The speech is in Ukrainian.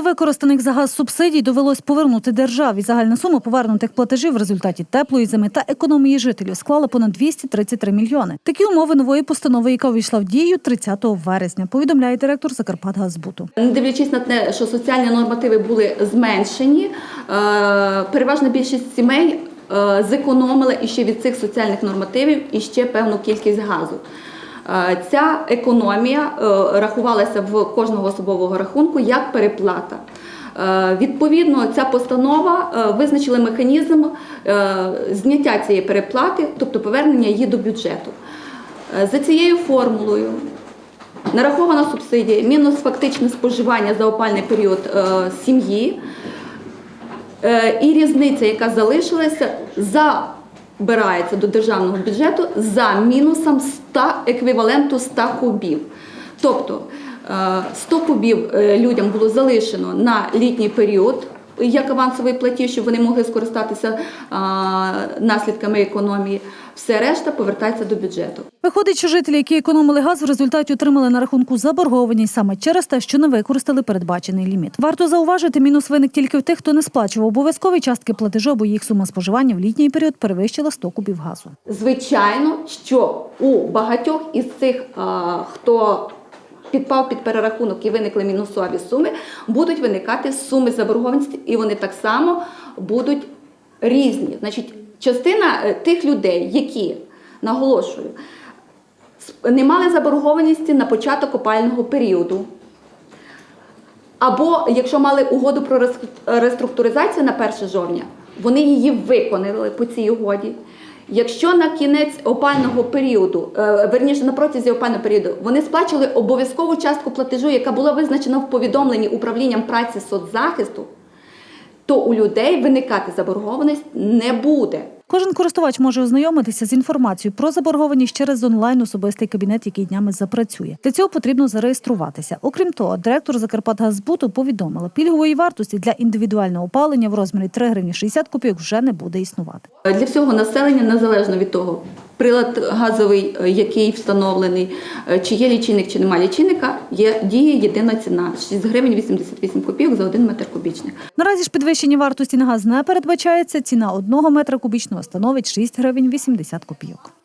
невикористаних за газ субсидій довелось повернути державі. Загальна сума повернутих платежів в результаті теплої зими та економії жителів склала понад 233 мільйони. Такі умови нової постанови, яка увійшла в дію 30 вересня, повідомляє директор Закарпатгазбуту. Не дивлячись на те, що соціальні нормативи були зменшені, е, переважна більшість сімей е, зекономила іще від цих соціальних нормативів і ще певну кількість газу. Ця економія е, рахувалася в кожного особового рахунку як переплата. Е, Відповідно, ця постанова е, визначила механізм зняття цієї переплати, тобто повернення її до бюджету. За цією формулою Нарахована субсидія, мінус фактичне споживання за опальний період сім'ї. І різниця, яка залишилася, забирається до державного бюджету за мінусом 100, еквіваленту 100 кубів. Тобто е, 100 кубів е, людям було залишено на літній період. Як авансовий платіж, щоб вони могли скористатися а, наслідками економії, все решта повертається до бюджету. Виходить, що жителі, які економили газ, в результаті отримали на рахунку заборгованість саме через те, що не використали передбачений ліміт. Варто зауважити, мінус виник тільки в тих, хто не сплачував обов'язкові частки платежу, бо їх сума споживання в літній період перевищила 100 кубів газу. Звичайно, що у багатьох із цих, а, хто підпав під перерахунок і виникли мінусові суми, будуть виникати суми заборгованості, і вони так само будуть різні. Значить, частина е, тих людей, які наголошую, не мали заборгованості на початок опального періоду. Або якщо мали угоду про реструктуризацію на 1 жовтня, вони її виконали по цій угоді. Якщо на кінець опального періоду, е, верніше на протязі опального періоду, вони сплачували обов'язкову частку платежу, яка була визначена в повідомленні управлінням праці соцзахисту, то у людей виникати заборгованість не буде. Кожен користувач може ознайомитися з інформацією про заборгованість через онлайн особистий кабінет, який днями запрацює. Для цього потрібно зареєструватися. Окрім того, директор Закарпатгазбуту повідомила, пільгової вартості для індивідуального опалення в розмірі 3 гривні 60 копійок вже не буде існувати. Для всього населення, незалежно від того, прилад газовий, е, який встановлений, е, чи є лічильник, чи немає лічильника, є діє єдина ціна 6 гривень 88 копійок за 1 метр кубічний. Наразі ж підвищення вартості на газ не передбачається. Ціна одного метра кубічного становить 6 гривень 80 копійок.